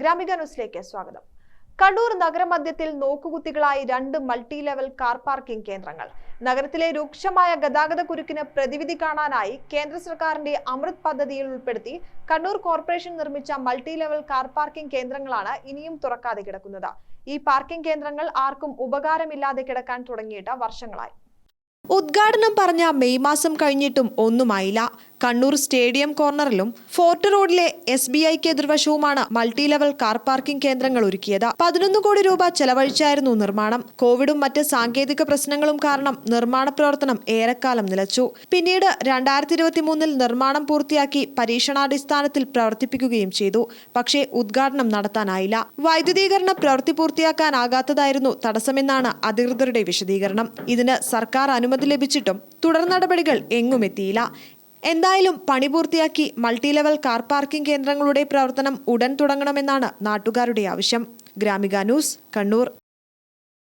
ഗ്രാമിക ന്യൂസിലേക്ക് സ്വാഗതം. കണ്ണൂർ നഗരമധ്യത്തിൽ നോക്കുകുത്തികളായി രണ്ട് മൾട്ടി ലെവൽ കാർ പാർക്കിംഗ് കേന്ദ്രങ്ങൾ. നഗരത്തിലെ രൂക്ഷമായ ഗതാഗത കുരുക്കിന് പ്രതിവിധി കാണാനായി കേന്ദ്ര സർക്കാരിന്റെ അമൃത് പദ്ധതിയിൽ ഉൾപ്പെടുത്തി കണ്ണൂർ കോർപ്പറേഷൻ നിർമ്മിച്ച മൾട്ടി ലെവൽ കാർ പാർക്കിംഗ് കേന്ദ്രങ്ങളാണ് ഇനിയും തുറക്കാതെ കിടക്കുന്നത്. ഈ പാർക്കിംഗ് കേന്ദ്രങ്ങൾ ആർക്കും ഉപകാരമില്ലാതെ കിടക്കാൻ തുടങ്ങിയിട്ട് വർഷങ്ങളായി. ഉദ്ഘാടനം പറഞ്ഞ മെയ് മാസം കഴിഞ്ഞിട്ടും ഒന്നുമായില്ല. കണ്ണൂർ സ്റ്റേഡിയം കോർണറിലും ഫോർട്ട് റോഡിലെ എസ് ബി ഐക്ക് എതിർവശവുമാണ് മൾട്ടി ലെവൽ കാർ പാർക്കിംഗ് കേന്ദ്രങ്ങൾ ഒരുക്കിയത്. പതിനൊന്ന് കോടി രൂപ ചെലവഴിച്ചായിരുന്നു നിർമ്മാണം. കോവിഡും മറ്റ് സാങ്കേതിക പ്രശ്നങ്ങളും കാരണം നിർമ്മാണ പ്രവർത്തനം ഏറെക്കാലം നിലച്ചു. പിന്നീട് രണ്ടായിരത്തി ഇരുപത്തി മൂന്നിൽ നിർമ്മാണം പൂർത്തിയാക്കി പരീക്ഷണാടിസ്ഥാനത്തിൽ പ്രവർത്തിപ്പിക്കുകയും ചെയ്തു. പക്ഷേ ഉദ്ഘാടനം നടത്താനായില്ല. വൈദ്യുതീകരണ പ്രവൃത്തി പൂർത്തിയാക്കാനാകാത്തതായിരുന്നു തടസ്സമെന്നാണ് അധികൃതരുടെ വിശദീകരണം. ഇതിന് സർക്കാർ അനുമതി ലഭിച്ചിട്ടും തുടർ നടപടികൾ എങ്ങുമെത്തിയില്ല എന്തായാലും പണി പൂർത്തിയാക്കി മൾട്ടി ലെവൽ കാർ പാർക്കിംഗ് കേന്ദ്രങ്ങളുടെ പ്രവർത്തനം ഉടൻ തുടങ്ങണമെന്നാണ് നാട്ടുകാരുടെ ആവശ്യം. ഗ്രാമിക ന്യൂസ് കണ്ണൂർ.